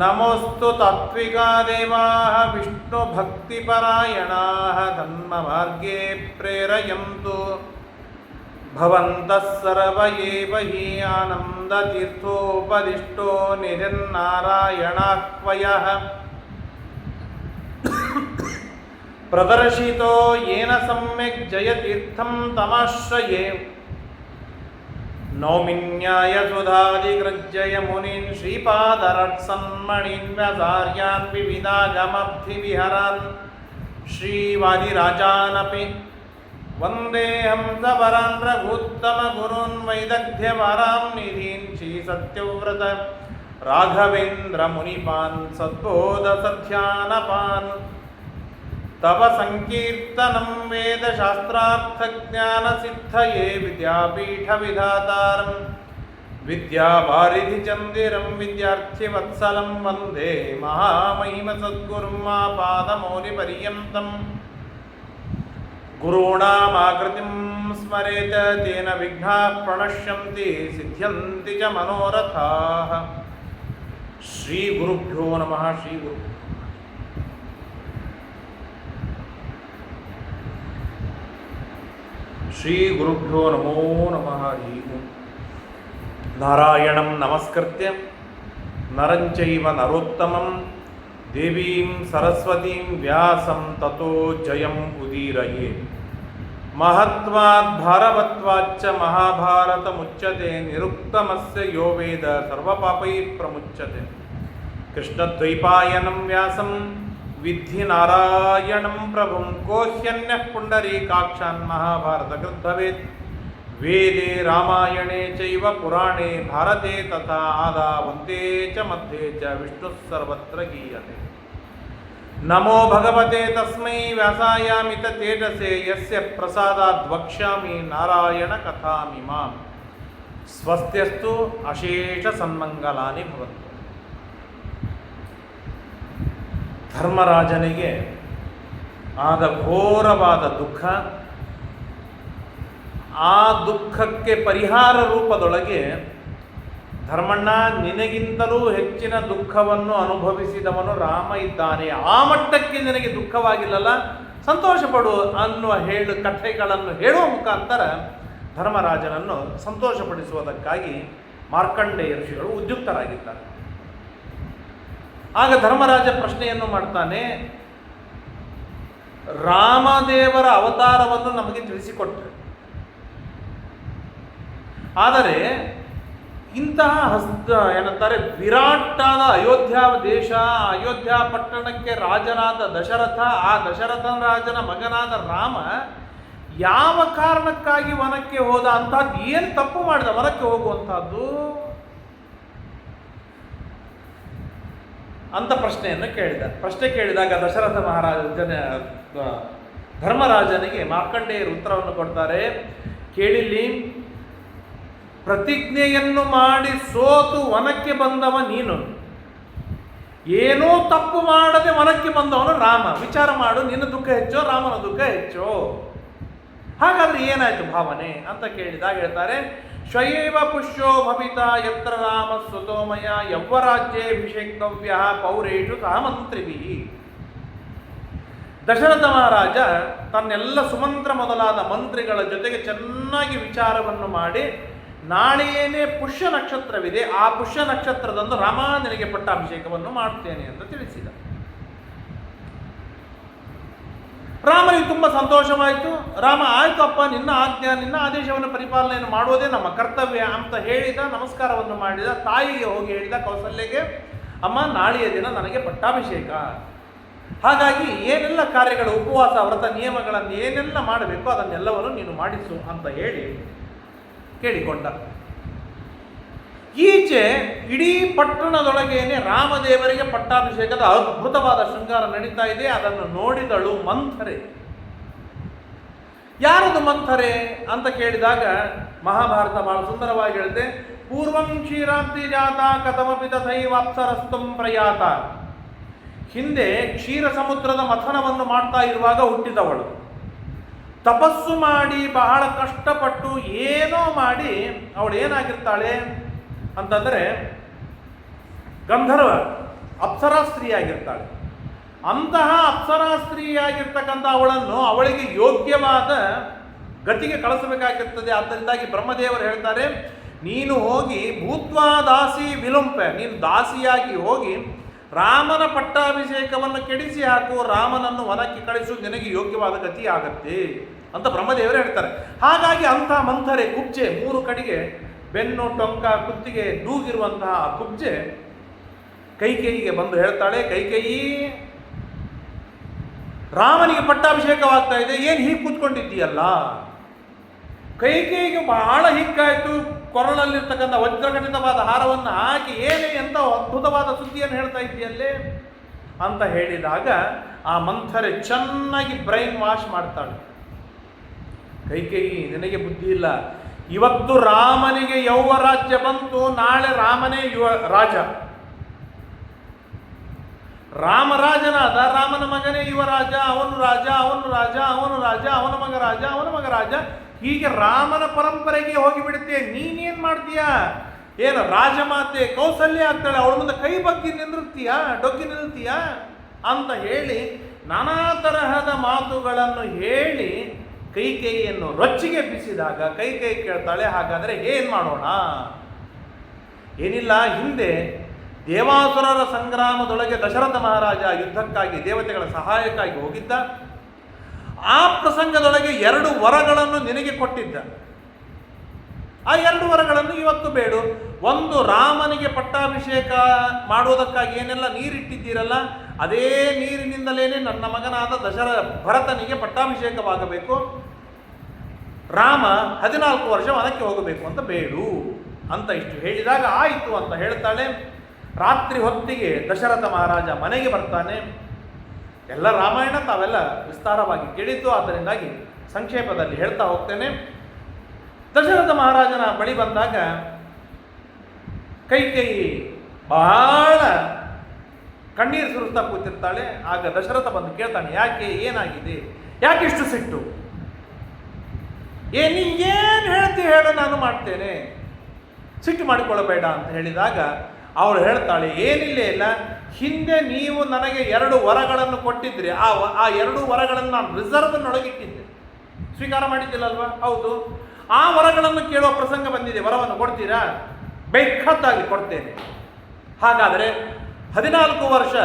नमोऽस्तु तात्विका देवाः विष्णुभक्तिपरायणाः धर्ममार्गे प्रेरयन्तु भवन्तः सर्व एव हि आनन्दतीर्थोपदिष्टो निरन्नारायणाह्वयः प्रदर्शितो येन सम्यक् जयतीर्थं तमाश्रये नौमिन्याय सुधादिगृज्जय मुनीन् श्रीपादरट्सन्मणीन् व्यासार्यान् विविधागमब्धिविहरान् श्रीवादिराजानपि वन्देऽहं सवरान् रघुत्तमगुरून् वैदग्ध्यवरां निधीन् श्रीसत्यव्रत राघवेन्द्रमुनिपान् सद्बोधसध्यानपान् తవ సంకీర్తనం వేద శాస్త్రార్థజ్ఞాన సిద్ధయే విద్యాపీఠ విధాతారం. విద్యావారిధి చందిరం విద్యార్థి వత్సలం వందే మహామహిమ సద్గురుం మా పాదమౌలి పర్యంతం. గురూణామాకృతిం స్మరేత తేన విఘ్నా ప్రణశ్యంతి సిద్ధ్యంతి చ మనోరథా. శ్రీ గురుభ్యో నమ శ్రీ గురు श्रीगुरुभ्यो नमो नमः नारायणं नमस्कृत्य नरञ्चैव नरोत्तमं देवीं सरस्वतीं व्यासं ततो जयम् उदीरये। महत्वात् भारवत्वाच्च महाभारतमुच्यते, निरुक्तमस्य यो वेद सर्वपापै प्रमुच्यते। कृष्णद्वैपायनं व्यासं విద్ధి నారాయణం ప్రభుం కోశ్యన్యః పుండరీకాక్షాన్ మహాభారతకృత్ భవేత్ వేదే రామాయణే చైవ పురాణే భారతే తథా ఆదావంతే చ మధ్యే చ విష్ణుः సర్వత్ర గీయతే నమో భగవతే తస్మై వ్యాసాయామిత తేజసే యస్య ప్రసాదాద్ వక్ష్యామి నారాయణ కథామిమాం స్వస్త్యస్తు అశేష సన్మంగళాని భవంతు ಧರ್ಮರಾಜನಿಗೆ ಆದ ಘೋರವಾದ ದುಃಖ, ಆ ದುಃಖಕ್ಕೆ ಪರಿಹಾರ ರೂಪದೊಳಗೆ ಧರ್ಮಣ್ಣ ನಿನಗಿಂತಲೂ ಹೆಚ್ಚಿನ ದುಃಖವನ್ನು ಅನುಭವಿಸಿದವನು ರಾಮ ಇದ್ದಾನೆ. ಆ ಮಟ್ಟಕ್ಕೆ ನಿನಗೆ ದುಃಖವಾಗಿಲ್ಲಲ್ಲ? ಸಂತೋಷ ಪಡು ಅನ್ನುವ ಹೇಳು, ಕಥೆಗಳನ್ನು ಹೇಳುವ ಮುಖಾಂತರ ಧರ್ಮರಾಜನನ್ನು ಸಂತೋಷಪಡಿಸುವುದಕ್ಕಾಗಿ ಮಾರ್ಕಂಡೇಯ ಋಷಿಗಳು ಉದ್ಯುಕ್ತರಾಗಿದ್ದಾರೆ. ಆಗ ಧರ್ಮರಾಜ ಪ್ರಶ್ನೆಯನ್ನು ಮಾಡ್ತಾನೆ, ರಾಮದೇವರ ಅವತಾರವನ್ನು ನಮಗೆ ತಿಳಿಸಿಕೊಟ್ಟರೆ ಆದರೆ, ಇಂತಹ ಹಸ್ತ, ಏನಂತಾರೆ ವಿರಾಟಾದ ಅಯೋಧ್ಯ ದೇಶ, ಅಯೋಧ್ಯ ಪಟ್ಟಣಕ್ಕೆ ರಾಜನಾದ ದಶರಥ, ಆ ದಶರಥನ ರಾಜನ ಮಗನಾದ ರಾಮ ಯಾವ ಕಾರಣಕ್ಕಾಗಿ ವನಕ್ಕೆ ಹೋದ? ಅಂತಹದ್ದು ಏನು ತಪ್ಪು ಮಾಡಿದ? ವನಕ್ಕೆ ಹೋಗುವಂತಹದ್ದು ಅಂತ ಪ್ರಶ್ನೆಯನ್ನು ಕೇಳಿದ ಪ್ರಶ್ನೆ ಕೇಳಿದಾಗ ದಶರಥ ಮಹಾರಾಜನ ಧರ್ಮರಾಜನಿಗೆ ಮಾರ್ಕಂಡೇಯರು ಉತ್ತರವನ್ನು ಕೊಡ್ತಾರೆ, ಕೇಳಿಲ್ಲಿ, ಪ್ರತಿಜ್ಞೆಯನ್ನು ಮಾಡಿ ಸೋತು ವನಕ್ಕೆ ಬಂದವ ನೀನು. ಏನೂ ತಪ್ಪು ಮಾಡದೆ ವನಕ್ಕೆ ಬಂದವನು ರಾಮ. ವಿಚಾರ ಮಾಡು, ನಿನ್ನ ದುಃಖ ಹೆಚ್ಚೋ, ರಾಮನ ದುಃಖ ಹೆಚ್ಚೋ. ಹಾಗಾದ್ರೆ ಏನಾಯ್ತು ಭಾವನೆ ಅಂತ ಕೇಳಿದಾಗ ಹೇಳ್ತಾರೆ ಶ್ವಯೇವ ಪುಷ್ಯೋ ಭವಿತ, ಯತ್ರ ರಾಮ ಸುತೋಮಯ, ಯವ್ವರಾಜ್ಯೇಭಿಷೇಕ್ತವ್ಯ ಪೌರೇಷು ಸಹ ಮಂತ್ರಿಭಿ ದಶರಥ ಮಹಾರಾಜ ತನ್ನೆಲ್ಲ ಸುಮಂತ್ರ ಮೊದಲಾದ ಮಂತ್ರಿಗಳ ಜೊತೆಗೆ ಚೆನ್ನಾಗಿ ವಿಚಾರವನ್ನು ಮಾಡಿ, ನಾಳೆಯೇನೇ ಪುಷ್ಯ ನಕ್ಷತ್ರವಿದೆ, ಆ ಪುಷ್ಯ ನಕ್ಷತ್ರದಂದು ರಾಮ ನಿನಗೆ ಪಟ್ಟಾಭಿಷೇಕವನ್ನು ಮಾಡುತ್ತೇನೆ ಅಂತ ತಿಳಿಸಿದ. ರಾಮನಿಗೆ ತುಂಬ ಸಂತೋಷವಾಯಿತು. ರಾಮ ಆಯ್ತು ಅಪ್ಪ ನಿನ್ನ ಆಜ್ಞೆ, ನಿನ್ನ ಆದೇಶವನ್ನು ಪರಿಪಾಲನೆಯನ್ನು ಮಾಡುವುದೇ ನಮ್ಮ ಕರ್ತವ್ಯ ಅಂತ ಹೇಳಿದ, ನಮಸ್ಕಾರವನ್ನು ಮಾಡಿದ, ತಾಯಿಗೆ ಹೋಗಿ ಹೇಳಿದ ಕೌಸಲ್ಯಗೆ, ಅಮ್ಮ, ನಾಳೆಯ ದಿನ ನನಗೆ ಪಟ್ಟಾಭಿಷೇಕ. ಹಾಗಾಗಿ ಏನೆಲ್ಲ ಕಾರ್ಯಗಳು, ಉಪವಾಸ, ವ್ರತ, ನಿಯಮಗಳನ್ನು ಏನೆಲ್ಲ ಮಾಡಬೇಕು ಅದನ್ನೆಲ್ಲವನ್ನು ನೀನು ಮಾಡಿಸು ಅಂತ ಹೇಳಿ ಕೇಳಿಕೊಂಡ. ಈಚೆ ಇಡೀ ಪಟ್ಟಣದೊಳಗೇನೆ ರಾಮದೇವರಿಗೆ ಪಟ್ಟಾಭಿಷೇಕದ ಅದ್ಭುತವಾದ ಶೃಂಗಾರ ನಡೀತಾ ಇದೆ, ಅದನ್ನು ನೋಡಿದಳು ಮಂಥರೆ. ಯಾರದು ಮಂಥರೆ ಅಂತ ಕೇಳಿದಾಗ ಮಹಾಭಾರತ ಬಹಳ ಸುಂದರವಾಗಿ ಹೇಳುತ್ತೆ, ಪೂರ್ವಂ ಕ್ಷೀರಾಬ್ಧಿ ಜಾತ ಕಥಮಪಿ ತಥೈವಾಪ್ಸರಸ್ತಂ ಪ್ರಯಾತ. ಹಿಂದೆ ಕ್ಷೀರ ಸಮುದ್ರದ ಮಥನವನ್ನು ಮಾಡ್ತಾ ಇರುವಾಗ ಹುಟ್ಟಿದವಳು. ತಪಸ್ಸು ಮಾಡಿ ಬಹಳ ಕಷ್ಟಪಟ್ಟು ಏನೋ ಮಾಡಿ ಅವಳು ಏನಾಗಿರ್ತಾಳೆ ಅಂತಂದರೆ ಗಂಧರ್ವ ಅಪ್ಸರಾ ಸ್ತ್ರೀಯಾಗಿರ್ತಾಳೆ ಅಂತಹ ಅಪ್ಸರಾ ಸ್ತ್ರೀಯಾಗಿರ್ತಕ್ಕಂಥ ಅವಳನ್ನು ಅವಳಿಗೆ ಯೋಗ್ಯವಾದ ಗತಿಗೆ ಕಳಿಸಬೇಕಾಗಿರ್ತದೆ. ಆದ್ದರಿಂದಾಗಿ ಬ್ರಹ್ಮದೇವರು ಹೇಳ್ತಾರೆ, ನೀನು ಹೋಗಿ ಭೂತ್ವಾ ದಾಸಿ ವಿಲುಂಪೆ ನೀನು ದಾಸಿಯಾಗಿ ಹೋಗಿ ರಾಮನ ಪಟ್ಟಾಭಿಷೇಕವನ್ನು ಕೆಡಿಸಿ ಹಾಕು, ರಾಮನನ್ನು ವನಕ್ಕೆ ಕಳಿಸು, ನಿನಗೆ ಯೋಗ್ಯವಾದ ಗತಿ ಆಗತ್ತೆ. ಅಂತ ಬ್ರಹ್ಮದೇವರು ಹೇಳ್ತಾರೆ. ಹಾಗಾಗಿ ಅಂಥ ಮಂಥರೆ, ಕುಬ್ಜೆ ಮೂರು ಕಡೆಗೆ ಬೆನ್ನು ಟೊಂಕ ಕುತ್ತಿಗೆ ನೂಗಿರುವಂತಹ ಆ ಕುಬ್ಜೆ ಕೈಕೇಯಿಗೆ ಬಂದು ಹೇಳ್ತಾಳೆ ಕೈಕೇಯಿ ರಾಮನಿಗೆ ಪಟ್ಟಾಭಿಷೇಕವಾಗ್ತಾ ಇದೆ, ಏನು ಹೀಗೆ ಕೂತ್ಕೊಂಡಿದ್ದೀಯಲ್ಲ? ಕೈಕೇಯಿಗೆ ಬಹಳ ಹಿಕ್ಕಾಯಿತು ಕೊರಳಲ್ಲಿರ್ತಕ್ಕಂಥ ವಜ್ರಘಟಿತವಾದ ಹಾರವನ್ನು ಹಾಕಿ, ಏನೇ ಎಂಥ ಅದ್ಭುತವಾದ ಸುದ್ದಿಯನ್ನು ಹೇಳ್ತಾ ಇದ್ದೀಯಲ್ಲೇ? ಅಂತ ಹೇಳಿದಾಗ ಆ ಮಂಥರೆ ಚೆನ್ನಾಗಿ ಬ್ರೈನ್ ವಾಶ್ ಮಾಡ್ತಾಳೆ. ಕೈಕೇಯಿ ನಿನಗೆ ಬುದ್ಧಿ ಇಲ್ಲ ಇವತ್ತು ರಾಮನಿಗೆ ಯೌವ ರಾಜ್ಯ ಬಂತು, ನಾಳೆ ರಾಮನೇ ಯುವ ರಾಜ. ರಾಮರಾಜನಾದ, ರಾಮನ ಮಗನೇ ಯುವರಾಜ ಅವನು ರಾಜ ಅವನು ರಾಜ ಅವನು ರಾಜ, ಅವನ ಮಗ ರಾಜ, ಅವನ ಮಗ ರಾಜ. ಹೀಗೆ ರಾಮನ ಪರಂಪರೆಗೆ ಹೋಗಿಬಿಡುತ್ತೆ. ನೀನೇನ್ ಮಾಡ್ತೀಯ? ಏನು ರಾಜಮಾತೆ ಕೌಸಲ್ಯ ಆಗ್ತಾಳೆ, ಅವಳ ಮುಂದೆ ಕೈ ಬಗ್ಗಿ ನಿಂದಿರ್ತೀಯ ಡೊಗ್ಗಿ ನಿಲ್ತೀಯ ಅಂತ ಹೇಳಿ ನಾನಾ ತರಹದ ಮಾತುಗಳನ್ನು ಹೇಳಿ ಕೈಕೇಯಿಯನ್ನು ರೊಚ್ಚಿಗೆ ಬಿಸಿದಾಗ ಕೈಕೇಯಿ ಕೇಳ್ತಾಳೆ, ಹಾಗಾದರೆ ಏನು ಮಾಡೋಣ? ಏನಿಲ್ಲ, ಹಿಂದೆ ದೇವಾಸುರರ ಸಂಗ್ರಾಮದೊಳಗೆ ದಶರಥ ಮಹಾರಾಜ ಯುದ್ಧಕ್ಕಾಗಿ, ದೇವತೆಗಳ ಸಹಾಯಕ್ಕಾಗಿ ಹೋಗಿದ್ದ. ಆ ಪ್ರಸಂಗದೊಳಗೆ ಎರಡು ವರಗಳನ್ನು ನಿನಗೆ ಕೊಟ್ಟಿದ್ದ. ಆ ಎರಡು ವರಗಳನ್ನು ಇವತ್ತು ಬೇಡು. ಒಂದು ರಾಮನಿಗೆ ಪಟ್ಟಾಭಿಷೇಕ ಮಾಡುವುದಕ್ಕಾಗಿ ಏನೆಲ್ಲ ನೀರಿಟ್ಟಿದ್ದೀರಲ್ಲ ಅದೇ ನೀರಿನಿಂದಲೇನೆ ನನ್ನ ಮಗನಾದ ದಶರ ಭರತನಿಗೆ ಪಟ್ಟಾಭಿಷೇಕವಾಗಬೇಕು. ರಾಮ ಹದಿನಾಲ್ಕು ವರ್ಷ ವನಕ್ಕೆ ಹೋಗಬೇಕು ಅಂತ ಬೇಡು ಅಂತ ಇಷ್ಟು ಹೇಳಿದಾಗ ಆಯಿತು ಅಂತ ಹೇಳ್ತಾಳೆ. ರಾತ್ರಿ ಹೊತ್ತಿಗೆ ದಶರಥ ಮಹಾರಾಜ ಮನೆಗೆ ಬರ್ತಾನೆ. ಎಲ್ಲ ರಾಮಾಯಣ ತಾವೆಲ್ಲ ವಿಸ್ತಾರವಾಗಿ ಕೇಳಿದ್ದು, ಆದ್ದರಿಂದಾಗಿ ಸಂಕ್ಷೇಪದಲ್ಲಿ ಹೇಳ್ತಾ ಹೋಗ್ತೇನೆ. ದಶರಥ ಮಹಾರಾಜನ ಬಳಿ ಬಂದಾಗ ಕೈ ಕೈ ಬಹಳ ಕಣ್ಣೀರು ಸುರಿಸ್ತಾ ಕೂತಿರ್ತಾಳೆ, ಆಗ ದಶರಥ ಬಂದು ಕೇಳ್ತಾನೆ, ಯಾಕೆ, ಏನಾಗಿದೆ? ಯಾಕೆ ಇಷ್ಟು ಸಿಟ್ಟು? ಏ ನೀ ಏನು ಹೇಳ್ತಿ ಹೇಳು, ನಾನು ಮಾಡ್ತೇನೆ. ಸಿಟ್ಟು ಮಾಡಿಕೊಳ್ಳಬೇಡ ಅಂತ ಹೇಳಿದಾಗ ಅವಳು ಹೇಳ್ತಾಳೆ, ಏನಿಲ್ಲ ಇಲ್ಲ ಹಿಂದೆ ನೀವು ನನಗೆ ಎರಡು ವರಗಳನ್ನು ಕೊಟ್ಟಿದ್ರೆ. ಆ ಆ ಎರಡು ವರಗಳನ್ನು ನಾನು ರಿಸರ್ವ್ನೊಳಗಿಟ್ಟಿದ್ದೆ. ಸ್ವೀಕಾರ ಮಾಡಿದ್ದಿಲ್ಲಲ್ವಾ? ಹೌದು. ಆ ವರಗಳನ್ನು ಕೇಳುವ ಪ್ರಸಂಗ ಬಂದಿದೆ, ವರವನ್ನು ಕೊಡ್ತೀರಾ? ಬೇಕಾದಾಗಿ ಕೊಡ್ತೇನೆ. ಹಾಗಾದರೆ ಹದಿನಾಲ್ಕು ವರ್ಷ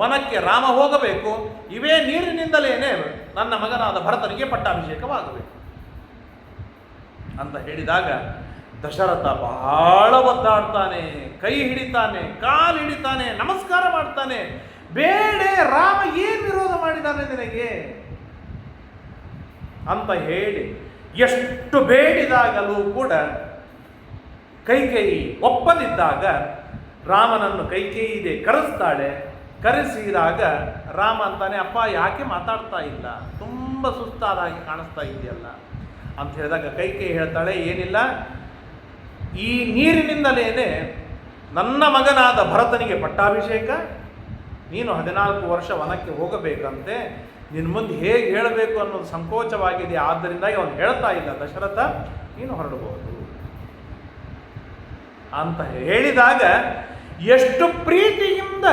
ವನಕ್ಕೆ ರಾಮ ಹೋಗಬೇಕು, ಇವೇ ನೀರಿನಿಂದಲೇನೆ ನನ್ನ ಮಗನಾದ ಭರತನಿಗೆ ಪಟ್ಟಾಭಿಷೇಕವಾಗಬೇಕು. ಅಂತ ಹೇಳಿದಾಗ ದಶರಥ ಬಹಳ ಒದ್ದಾಡ್ತಾನೆ, ಕೈ ಹಿಡಿತಾನೆ, ಕಾಲು ಹಿಡಿತಾನೆ, ನಮಸ್ಕಾರ ಮಾಡ್ತಾನೆ, ಬೇಡೆ ರಾಮ ಏನು ವಿರೋಧ ಮಾಡಿದಾನೆ ನಿನಗೆ? ಅಂತ ಹೇಳಿ ಎಷ್ಟು ಬೇಡಿದಾಗಲೂ ಕೂಡ ಕೈಕೇಯಿ ಒಪ್ಪದಿದ್ದಾಗ ರಾಮನನ್ನು ಕೈಕೇಯಿದೆ ಕರೆಸ್ತಾಳೆ. ಕರೆಸಿದಾಗ ರಾಮ ಅಂತಾನೆ, ಅಪ್ಪ, ಯಾಕೆ ಮಾತಾಡ್ತಾ ಇಲ್ಲ? ತುಂಬ ಸುಸ್ತಾದಾಗಿ ಕಾಣಿಸ್ತಾ ಇದೆಯಲ್ಲ? ಅಂತ ಹೇಳಿದಾಗ ಕೈಕೇಯಿ ಹೇಳ್ತಾಳೆ, ಏನಿಲ್ಲ. ಈ ನೀರಿನಿಂದಲೇ ನನ್ನ ಮಗನಾದ ಭರತನಿಗೆ ಪಟ್ಟಾಭಿಷೇಕ. ನೀನು ಹದಿನಾಲ್ಕು ವರ್ಷ ವನಕ್ಕೆ ಹೋಗಬೇಕಂತೆ. ನಿನ್ನ ಮುಂದೆ ಹೇಗೆ ಹೇಳಬೇಕು ಅನ್ನೋದು ಸಂಕೋಚವಾಗಿದೆ. ಆದ್ದರಿಂದ ಅವನು ಹೇಳ್ತಾ ಇಲ್ಲ, ದಶರಥ, ನೀನು ಹೊರಡಬಹುದು. ಅಂತ ಹೇಳಿದಾಗ ಎಷ್ಟು ಪ್ರೀತಿಯಿಂದ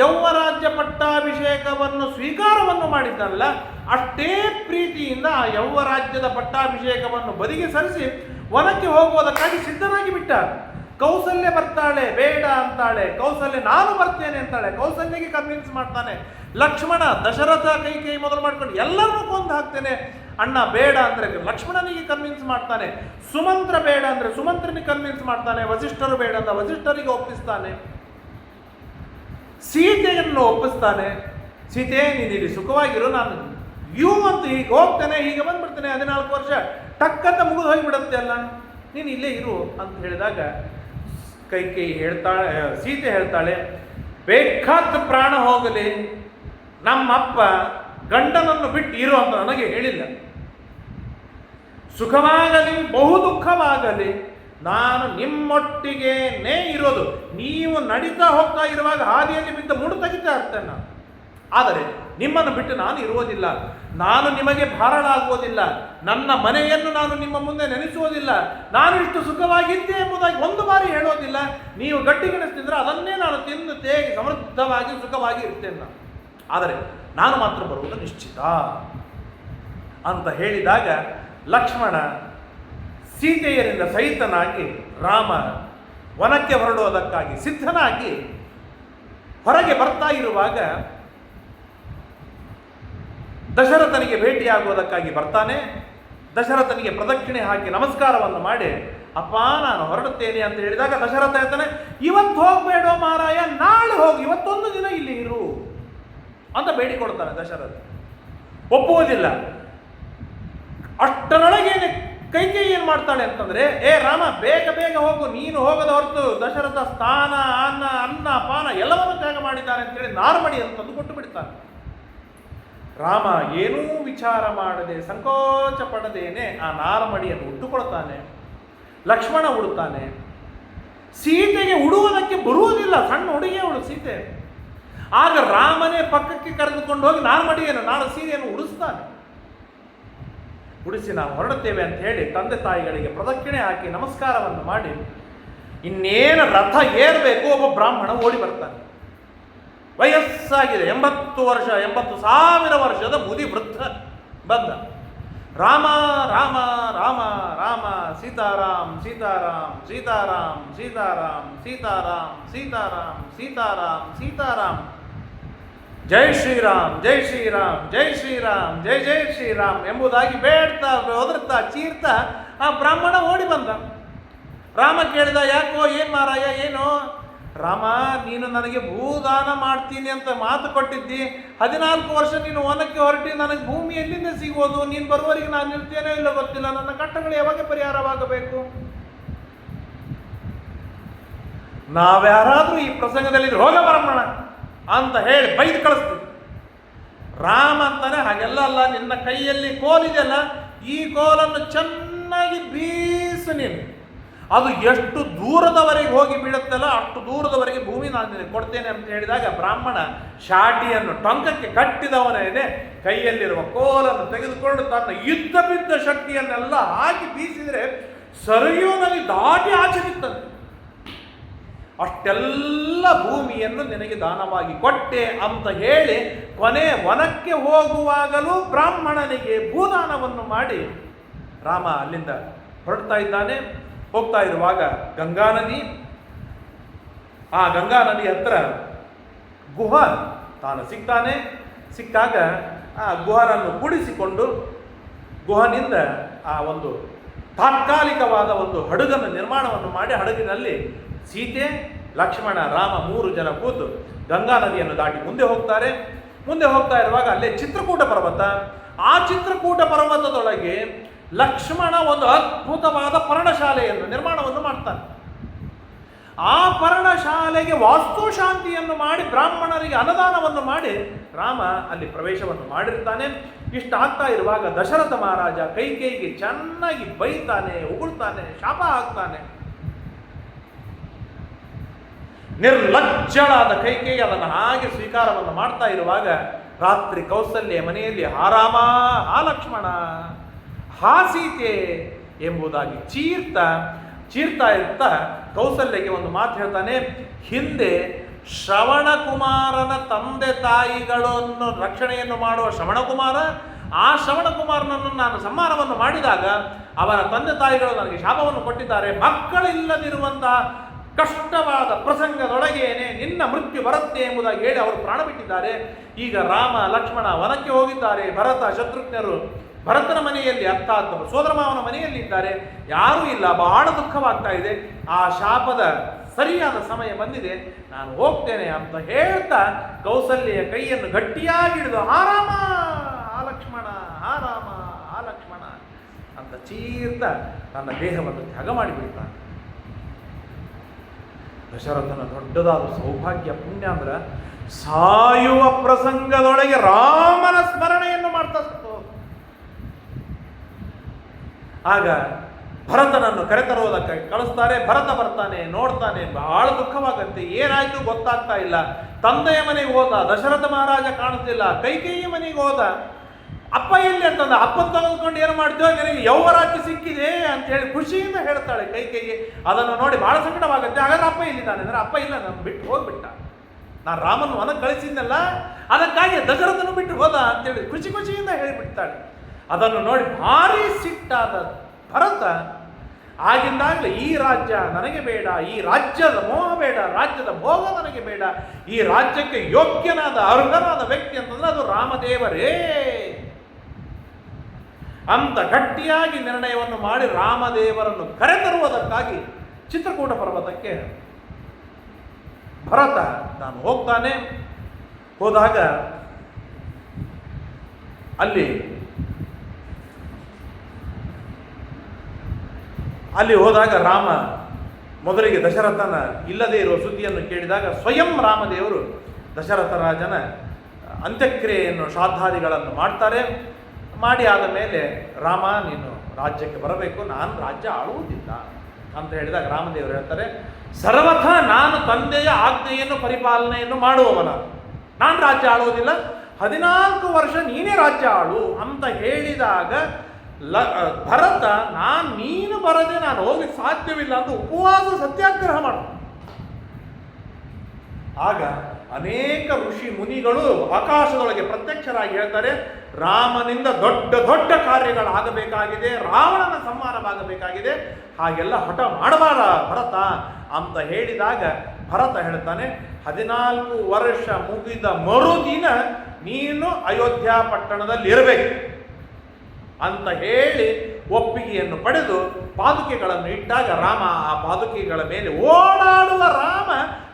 ಯೌವರಾಜ್ಯ ಪಟ್ಟಾಭಿಷೇಕವನ್ನು ಸ್ವೀಕಾರವನ್ನು ಮಾಡಿದ್ದಲ್ಲ, ಅಷ್ಟೇ ಪ್ರೀತಿಯಿಂದ ಆ ಯೌವರಾಜ್ಯದ ಪಟ್ಟಾಭಿಷೇಕವನ್ನು ಬದಿಗೆ ಸರಿಸಿ ವನಕ್ಕೆ ಹೋಗುವುದಕ್ಕಾಗಿ ಸಿದ್ಧನಾಗಿ ಬಿಟ್ಟ ಕೌಸಲ್ಯ ಬರ್ತಾಳೆ, ಬೇಡ ಅಂತಾಳೆ, ಕೌಸಲ್ಯ ನಾನು ಬರ್ತೇನೆ ಅಂತಾಳೆ, ಕೌಸಲ್ಯಗೆ ಕನ್ವಿನ್ಸ್ ಮಾಡ್ತಾನೆ. ಲಕ್ಷ್ಮಣ ದಶರಥ ಕೈ ಕೈ ಮೊದಲು ಮಾಡ್ಕೊಂಡು ಎಲ್ಲರನ್ನೂ ಕೊಂದು ಹಾಕ್ತೇನೆ ಅಣ್ಣ ಬೇಡ ಅಂದರೆ ಲಕ್ಷ್ಮಣನಿಗೆ ಕನ್ವಿನ್ಸ್ ಮಾಡ್ತಾನೆ, ಸುಮಂತ್ರ ಬೇಡ ಅಂದರೆ ಸುಮಂತ್ರನಿಗೆ ಕನ್ವಿನ್ಸ್ ಮಾಡ್ತಾನೆ, ವಸಿಷ್ಠರು ಬೇಡ ಅಂತ ವಸಿಷ್ಠರಿಗೆ ಒಪ್ಪಿಸ್ತಾನೆ. ಸೀತೆಯನ್ನು ಒಪ್ಪಿಸ್ತಾನೆ. ಸೀತೆ, ನೀನು ಇಲ್ಲಿ ಸುಖವಾಗಿರು, ನಾನು ಯು ಅಂತ ಹೀಗೆ ಹೋಗ್ತಾನೆ, ಹೀಗೆ ಬಂದ್ಬಿಡ್ತಾನೆ ಹದಿನಾಲ್ಕು ವರ್ಷ. ಟಕ್ಕಂತ ಮುಗಿದು ಹೋಗಿಬಿಡುತ್ತೆ ಅಲ್ಲ. ನೀನು ಇಲ್ಲೇ ಇರು ಅಂತ ಹೇಳಿದಾಗ ಕೈ ಕೈ ಹೇಳ್ತಾಳೆ ಸೀತೆ ಹೇಳ್ತಾಳೆ, ಬೇಕಾದ ಪ್ರಾಣ ಹೋಗಲಿ, ನಮ್ಮಪ್ಪ ಗಂಡನನ್ನು ಬಿಟ್ಟು ಇರು ಅಂತ ನನಗೆ ಹೇಳಿಲ್ಲ. ಸುಖವಾಗಲಿ, ಬಹು ದುಃಖವಾಗಲಿ, ನಾನು ನಿಮ್ಮೊಟ್ಟಿಗೆನೇ ಇರೋದು. ನೀವು ನಡೀತಾ ಹೋಗ್ತಾ ಇರುವಾಗ ಹಾದಿಯಲ್ಲಿ ಬಿದ್ದ ಮುಡು ತೆಗಿತಾ ಇರ್ತೇನೆ ನಾನು. ಆದರೆ ನಿಮ್ಮನ್ನು ಬಿಟ್ಟು ನಾನು ಇರುವುದಿಲ್ಲ. ನಾನು ನಿಮಗೆ ಭಾರಳಾಗುವುದಿಲ್ಲ. ನನ್ನ ಮನೆಯನ್ನು ನಾನು ನಿಮ್ಮ ಮುಂದೆ ನೆನೆಸುವುದಿಲ್ಲ. ನಾನು ಇಷ್ಟು ಸುಖವಾಗಿದ್ದೆ ಎಂಬುದಾಗಿ ಒಂದು ಬಾರಿ ಹೇಳೋದಿಲ್ಲ. ನೀವು ಗಟ್ಟಿಗೆಣಿಸ್ತಿದ್ರೆ ಅದನ್ನೇ ನಾನು ತಿಂದು ತೇಗಿ ಸಮೃದ್ಧವಾಗಿ ಸುಖವಾಗಿ ಇರ್ತೇನೆ ನಾನು. ಆದರೆ ನಾನು ಮಾತ್ರ ಬರುವುದು ನಿಶ್ಚಿತ ಅಂತ ಹೇಳಿದಾಗ ಲಕ್ಷ್ಮಣ ಸೀತೆಯರಿಂದ ಸಹಿತನಾಗಿ ರಾಮ ವನಕ್ಕೆ ಹೊರಡುವುದಕ್ಕಾಗಿ ಸಿದ್ಧನಾಗಿ ಹೊರಗೆ ಬರ್ತಾ ಇರುವಾಗ ದಶರಥನಿಗೆ ಭೇಟಿಯಾಗುವುದಕ್ಕಾಗಿ ಬರ್ತಾನೆ. ದಶರಥನಿಗೆ ಪ್ರದಕ್ಷಿಣೆ ಹಾಕಿ ನಮಸ್ಕಾರವನ್ನು ಮಾಡಿ, ಅಪ್ಪ, ನಾನು ಹೊರಡುತ್ತೇನೆ ಅಂತ ಹೇಳಿದಾಗ ದಶರಥ ಹೇಳ್ತಾನೆ, ಇವತ್ತು ಹೋಗಬೇಡ ಮಾರಾಯ, ನಾಳೆ ಹೋಗಿ, ಇವತ್ತೊಂದು ದಿನ ಇಲ್ಲಿ ಇರು. ಅಂತ ಬೇಡಿಕೊಡ್ತಾನೆ ದಶರಥ ಒಪ್ಪುವುದಿಲ್ಲ. ಅಷ್ಟರೊಳಗೇನೆ ಕೈಕೈ ಏನು ಮಾಡ್ತಾಳೆ ಅಂತಂದ್ರೆ, ಏ ರಾಮ, ಬೇಗ ಬೇಗ ಹೋಗು, ನೀನು ಹೋಗದ ಹೊರತು ದಶರಥ ಸ್ಥಾನ ಅನ್ನ ಅನ್ನ, ಪಾನ ಎಲ್ಲವನ್ನೂ ತ್ಯಾಗ ಮಾಡಿದ್ದಾನೆ ಅಂತೇಳಿ ನಾರ್ಮಡಿ ಅಂತ ತಂದು ಕೊಟ್ಟು ಬಿಡ್ತಾನೆ. ರಾಮ ಏನೂ ವಿಚಾರ ಮಾಡದೆ ಸಂಕೋಚ ಪಡದೇನೆ ಆ ನಾರಮಡಿಯನ್ನು ಉಟ್ಟುಕೊಳ್ತಾನೆ. ಲಕ್ಷ್ಮಣ ಉಡುತ್ತಾನೆ. ಸೀತೆಗೆ ಉಡುವುದಕ್ಕೆ ಬರುವುದಿಲ್ಲ, ಸಣ್ಣ ಹುಡುಗಿಯ ಅವಳು ಸೀತೆ. ಆಗ ರಾಮನೇ ಪಕ್ಕಕ್ಕೆ ಕರೆದುಕೊಂಡು ಹೋಗಿ, ನಾನು ಮಡಿಯೇನು ನಾನು ಸೀರೆಯನ್ನು ಉಡಿಸ್ತಾನೆ. ಉಡಿಸಿ ನಾವು ಹೊರಡುತ್ತೇವೆ ಅಂತ ಹೇಳಿ ತಂದೆ ತಾಯಿಗಳಿಗೆ ಪ್ರದಕ್ಷಿಣೆ ಹಾಕಿ ನಮಸ್ಕಾರವನ್ನು ಮಾಡಿ, ಇನ್ನೇನು ರಥ ಏರಬೇಕು ಒಬ್ಬ ಬ್ರಾಹ್ಮಣ ಓಡಿ ಬರ್ತಾನೆ. ವಯಸ್ಸಾಗಿದೆ, ಎಂಬತ್ತು ವರ್ಷ, ಎಂಬತ್ತು ಸಾವಿರ ವರ್ಷದ ಮುದಿ ವೃದ್ಧ ಬಂದ. ರಾಮ ರಾಮ ರಾಮ ರಾಮ, ಸೀತಾರಾಮ್ ಸೀತಾರಾಮ್ ಸೀತಾರಾಮ್ ಸೀತಾರಾಮ್ ಸೀತಾರಾಮ್ ಸೀತಾರಾಮ್ ಸೀತಾರಾಮ್ ಸೀತಾರಾಮ್. ಜೈ ಶ್ರೀರಾಮ್ ಜೈ ಶ್ರೀರಾಮ್ ಜೈ ಶ್ರೀರಾಮ್, ಜೈ ಜೈ ಶ್ರೀರಾಮ್ ಎಂಬುದಾಗಿ ಬೇಡ್ತಾ ಒದರ್ತಾ ಚೀರ್ತಾ ಆ ಬ್ರಾಹ್ಮಣ ಓಡಿ ಬಂದ. ರಾಮ ಕೇಳಿದ, ಯಾಕೋ, ಏನು ಮಾರಾಯ, ಏನು? ರಾಮ, ನೀನು ನನಗೆ ಭೂದಾನ ಮಾಡ್ತೀನಿ ಅಂತ ಮಾತು ಕೊಟ್ಟಿದ್ದಿ. ಹದಿನಾಲ್ಕು ವರ್ಷ ನೀನು ವನಕ್ಕೆ ಹೊರಟಿ, ನನಗೆ ಭೂಮಿ ಎಲ್ಲಿಂದ ಸಿಗೋದು? ನೀನು ಬರುವವರಿಗೆ ನಾನು ಇರ್ತೇನೋ ಇಲ್ಲೋ ಗೊತ್ತಿಲ್ಲ. ನನ್ನ ಕಟ್ಟಗಳು ಯಾವಾಗ ಪರಿಹಾರವಾಗಬೇಕು? ನಾವ್ಯಾರಾದ್ರೂ ಈ ಪ್ರಸಂಗದಲ್ಲಿ ಹೋಗ ಬ್ರಾಹ್ಮಣ. ಅಂತ ಹೇಳಿ ಬೈದು ಕಳಿಸ್ತೀವಿ ರಾಮ ಅಂತಾನೆ ಹಾಗೆಲ್ಲ ಅಲ್ಲ, ನಿನ್ನ ಕೈಯಲ್ಲಿ ಕೋಲಿದೆಯಲ್ಲ ಈ ಕೋಲನ್ನು ಚೆನ್ನಾಗಿ ಬೀಸು ನೀನು. ಅದು ಎಷ್ಟು ದೂರದವರೆಗೆ ಹೋಗಿ ಬೀಳುತ್ತಲ್ಲ, ಅಷ್ಟು ದೂರದವರೆಗೆ ಭೂಮಿ ನಾನು ನಿನಗೆ ಕೊಡ್ತೇನೆ ಅಂತ ಹೇಳಿದಾಗ ಬ್ರಾಹ್ಮಣ ಶಾಟಿಯನ್ನು ಟೊಂಕಕ್ಕೆ ಕಟ್ಟಿದವನೇನೆ ಕೈಯಲ್ಲಿರುವ ಕೋಲನ್ನು ತೆಗೆದುಕೊಂಡು ತನ್ನ ಯುದ್ಧ ಬಿದ್ದ ಶಕ್ತಿಯನ್ನೆಲ್ಲ ಹಾಕಿ ಬೀಸಿದರೆ ಸರಿಯೂ ನನಗೆ ದಾಟಿ ಆಚೆ ಅಷ್ಟೆಲ್ಲ ಭೂಮಿಯನ್ನು ನಿನಗೆ ದಾನವಾಗಿ ಕೊಟ್ಟೆ ಅಂತ ಹೇಳಿ ಕೊನೆ ವನಕ್ಕೆ ಹೋಗುವಾಗಲೂ ಬ್ರಾಹ್ಮಣನಿಗೆ ಭೂದಾನವನ್ನು ಮಾಡಿ ರಾಮ ಅಲ್ಲಿಂದ ಹೊರಡ್ತಾ ಇದ್ದಾನೆ. ಹೋಗ್ತಾ ಇರುವಾಗ ಗಂಗಾ ನದಿ ಆ ಗಂಗಾ ನದಿ ಹತ್ರ ಗುಹ ತಾನು ಸಿಗ್ತಾನೆ. ಸಿಕ್ಕಾಗ ಆ ಗುಹರನ್ನು ಕೂಡಿಸಿಕೊಂಡು ಗುಹನಿಂದ ಆ ಒಂದು ತಾತ್ಕಾಲಿಕವಾದ ಒಂದು ಹಡಗನ್ನು ನಿರ್ಮಾಣವನ್ನು ಮಾಡಿ ಹಡಗಿನಲ್ಲಿ ಸೀತೆ, ಲಕ್ಷ್ಮಣ, ರಾಮ ಮೂರು ಜನ ಕೂತು ಗಂಗಾ ನದಿಯನ್ನು ದಾಟಿ ಮುಂದೆ ಹೋಗ್ತಾರೆ. ಮುಂದೆ ಹೋಗ್ತಾ ಇರುವಾಗ ಅಲ್ಲೇ ಚಿತ್ರಕೂಟ ಪರ್ವತ. ಆ ಚಿತ್ರಕೂಟ ಪರ್ವತದೊಳಗೆ ಲಕ್ಷ್ಮಣ ಒಂದು ಅದ್ಭುತವಾದ ಪರ್ಣಶಾಲೆಯನ್ನು ನಿರ್ಮಾಣವನ್ನು ಮಾಡ್ತಾನೆ. ಆ ಪರ್ಣಶಾಲೆಗೆ ವಾಸ್ತುಶಾಂತಿಯನ್ನು ಮಾಡಿ ಬ್ರಾಹ್ಮಣರಿಗೆ ಅನುದಾನವನ್ನು ಮಾಡಿ ರಾಮ ಅಲ್ಲಿ ಪ್ರವೇಶವನ್ನು ಮಾಡಿರ್ತಾನೆ. ಇಷ್ಟಾಗ್ತಾ ಇರುವಾಗ ದಶರಥ ಮಹಾರಾಜ ಕೈ ಕೈಗೆ ಚೆನ್ನಾಗಿ ಬೈತಾನೆ, ಉಗುಳ್ತಾನೆ, ಶಾಪ ಹಾಕ್ತಾನೆ. ನಿರ್ಲಜ್ಜಳಾದ ಕೈಕೇಯಿ ಅದನ್ನು ಹಾಗೆ ಸ್ವೀಕಾರವನ್ನು ಮಾಡ್ತಾ ಇರುವಾಗ ರಾತ್ರಿ ಕೌಸಲ್ಯ ಮನೆಯಲ್ಲಿ ಹಾರಾಮ ಆ ಲಕ್ಷ್ಮಣ, ಹಾ ಸೀತೆ ಎಂಬುದಾಗಿ ಚೀರ್ತ, ಚೀರ್ತಾ ಇರ್ತಾ ಕೌಸಲ್ಯಕ್ಕೆ ಒಂದು ಮಾತು ಹೇಳ್ತಾನೆ, ಹಿಂದೆ ಶ್ರವಣಕುಮಾರನ ತಂದೆ ತಾಯಿಗಳನ್ನು ರಕ್ಷಣೆಯನ್ನು ಮಾಡುವ ಶ್ರವಣಕುಮಾರ, ಆ ಶ್ರವಣಕುಮಾರನನ್ನು ನಾನು ಸಂಹಾರವನ್ನು ಮಾಡಿದಾಗ ಅವನ ತಂದೆ ತಾಯಿಗಳು ನನಗೆ ಶಾಪವನ್ನು ಕೊಟ್ಟಿದ್ದಾರೆ. ಮಕ್ಕಳಿಲ್ಲದಿರುವಂತಹ ಕಷ್ಟವಾದ ಪ್ರಸಂಗದೊಳಗೇನೆ ನಿನ್ನ ಮೃತ್ಯು ಬರುತ್ತೆ ಎಂಬುದಾಗಿ ಹೇಳಿ ಅವರು ಪ್ರಾಣ ಬಿಟ್ಟಿದ್ದಾರೆ. ಈಗ ರಾಮ, ಲಕ್ಷ್ಮಣ ವನಕ್ಕೆ ಹೋಗಿದ್ದಾರೆ. ಭರತ, ಶತ್ರುಘ್ನರು ಭರತನ ಮನೆಯಲ್ಲಿ, ಅರ್ಥಾತ್ ಸೋದರ ಮಾವನ ಮನೆಯಲ್ಲಿ ಇದ್ದಾರೆ. ಯಾರೂ ಇಲ್ಲ, ಬಹಳ ದುಃಖವಾಗ್ತಾ ಇದೆ. ಆ ಶಾಪದ ಸರಿಯಾದ ಸಮಯ ಬಂದಿದೆ. ನಾನು ಹೋಗ್ತೇನೆ ಅಂತ ಹೇಳ್ತಾ ಕೌಸಲ್ಯ ಕೈಯನ್ನು ಗಟ್ಟಿಯಾಗಿ ಹಿಡಿದು ಆ ರಾಮ ಆ ಲಕ್ಷ್ಮಣ ಆ ರಾಮ ಆ ಲಕ್ಷ್ಮಣ ಅಂತ ಚೀರ್ತ ತನ್ನ ದೇಹವನ್ನು ತ್ಯಾಗ ಮಾಡಿಬಿಡ್ತಾನೆ. ದಶರಥನ ದೊಡ್ಡದಾದ ಸೌಭಾಗ್ಯ ಪುಣ್ಯ ಅಂದ್ರೆ ಸಾಯುವ ಪ್ರಸಂಗದೊಳಗೆ ರಾಮನ ಸ್ಮರಣೆಯನ್ನು ಮಾಡ್ತಾ ಆಗ ಭರತನನ್ನು ಕರೆತರುವುದಕ್ಕಾಗಿ ಕಳಿಸ್ತಾರೆ, ಭರತ ಬರ್ತಾನೆ, ನೋಡ್ತಾನೆ, ಬಹಳ ದುಃಖವಾಗತ್ತೆ, ಏನಾಯ್ತು ಗೊತ್ತಾಗ್ತಾ ಇಲ್ಲ. ತಂದೆಯ ಮನೆಗೆ ಹೋದ, ದಶರಥ ಮಹಾರಾಜ ಕಾಣಿಸ್ತಿಲ್ಲ ಕೈಕೇಯಿ ಮನೆಗೆ ಹೋದ. ಅಪ್ಪ ಎಲ್ಲಿ ಅಂತಂದ ಅಪ್ಪನ ತೆಗೆದುಕೊಂಡು ಏನು ಮಾಡ್ತೀವೋ ನಿನಗೆ ಯೌವರಾಜ್ಯ ಸಿಕ್ಕಿದೆ ಅಂತ ಹೇಳಿ ಖುಷಿಯಿಂದ ಹೇಳ್ತಾಳೆ ಕೈ ಕೈಗೆ. ಅದನ್ನು ನೋಡಿ ಬಹಳ ಸಂಕಟವಾಗುತ್ತೆ. ಹಾಗಾದ್ರೆ ಅಪ್ಪ ಇಲ್ಲಿದ್ದಾನೆ ಅಂದ್ರೆ ಅಪ್ಪ ಇಲ್ಲ, ನಾನು ಬಿಟ್ಟು ಹೋಗ್ಬಿಟ್ಟ. ನಾನು ರಾಮನ ಮನ ಕಳಿಸಿದ್ನಲ್ಲ, ಅದಕ್ಕಾಗಿ ದಶರಥನು ಬಿಟ್ಟು ಹೋದ ಅಂತೇಳಿ ಖುಷಿ ಖುಷಿಯಿಂದ ಹೇಳಿಬಿಡ್ತಾಳೆ. ಅದನ್ನು ನೋಡಿ ಭಾರಿ ಸಿಟ್ಟಾದ ಭರತ, ಆಗಿಂದಾಗಲೇ ಈ ರಾಜ್ಯ ನನಗೆ ಬೇಡ, ಈ ರಾಜ್ಯದ ಮೋಹ ಬೇಡ, ರಾಜ್ಯದ ಭೋಗ ನನಗೆ ಬೇಡ, ಈ ರಾಜ್ಯಕ್ಕೆ ಯೋಗ್ಯನಾದ, ಅರ್ಹನಾದ ವ್ಯಕ್ತಿ ಅಂತಂದ್ರೆ ಅದು ರಾಮದೇವರೇ. ಅಂತ ಗಟ್ಟಿಯಾಗಿ ನಿರ್ಣಯವನ್ನು ಮಾಡಿ ರಾಮದೇವರನ್ನು ಕರೆತರುವುದಕ್ಕಾಗಿ ಚಿತ್ರಕೂಟ ಪರ್ವತಕ್ಕೆ ಭರತ ನಾನು ಹೋಗ್ತಾನೆ. ಹೋದಾಗ ಅಲ್ಲಿ ಅಲ್ಲಿ ಹೋದಾಗ ರಾಮ ಮೊದಲಿಗೆ ದಶರಥನ ಇಲ್ಲದೇ ಇರುವ ಸುದ್ದಿಯನ್ನು ಕೇಳಿದಾಗ ಸ್ವಯಂ ರಾಮದೇವರು ದಶರಥ ರಾಜನ ಅಂತ್ಯಕ್ರಿಯೆಯನ್ನು ಶ್ರಾದ್ದಾದಿಗಳನ್ನು ಮಾಡ್ತಾರೆ. ಮಾಡಿ ಆದ ಮೇಲೆ, ರಾಮ, ನೀನು ರಾಜ್ಯಕ್ಕೆ ಬರಬೇಕು, ನಾನು ರಾಜ್ಯ ಆಳುವುದಿಲ್ಲ. ಅಂತ ಹೇಳಿದಾಗ ರಾಮದೇವರು ಹೇಳ್ತಾರೆ, ಸರ್ವಥ ನಾನು ತಂದೆಯ ಆಜ್ಞೆಯನ್ನು ಪರಿಪಾಲನೆಯನ್ನು ಮಾಡುವವನ. ನಾನು ರಾಜ್ಯ ಆಳುವುದಿಲ್ಲ. ಹದಿನಾಲ್ಕು ವರ್ಷ ನೀನೇ ರಾಜ್ಯ ಆಳು. ಅಂತ ಹೇಳಿದಾಗ, ಲ ಭರತ, ನಾನು, ನೀನು ಬರದೆ ನಾನು ಹೋಗಲಿಕ್ಕೆ ಸಾಧ್ಯವಿಲ್ಲ ಅಂತ ಉಪವಾಸ ಸತ್ಯಾಗ್ರಹ ಮಾಡ. ಆಗ ಅನೇಕ ಋಷಿ ಮುನಿಗಳು ಆಕಾಶದೊಳಗೆ ಪ್ರತ್ಯಕ್ಷರಾಗಿ ಹೇಳ್ತಾರೆ ರಾಮನಿಂದ ದೊಡ್ಡ ದೊಡ್ಡ ಕಾರ್ಯಗಳಾಗಬೇಕಾಗಿದೆ, ರಾವಣನ ಸಂಹಾರವಾಗಬೇಕಾಗಿದೆ. ಹಾಗೆಲ್ಲ ಹಠ ಮಾಡಬಾರ ಭರತ ಅಂತ ಹೇಳಿದಾಗ ಭರತ ಹೇಳ್ತಾನೆ, ಹದಿನಾಲ್ಕು ವರ್ಷ ಮುಗಿದ ಮರುದಿನ ನೀನು ಅಯೋಧ್ಯ ಪಟ್ಟಣದಲ್ಲಿ ಇರಬೇಕು ಅಂತ ಹೇಳಿ ಒಪ್ಪಿಗೆಯನ್ನು ಪಡೆದು ಪಾದುಕೆಗಳನ್ನು ಇಟ್ಟಾಗ ರಾಮ ಆ ಪಾದುಕೆಗಳ ಮೇಲೆ ಓಡಾಡುವ ರಾಮ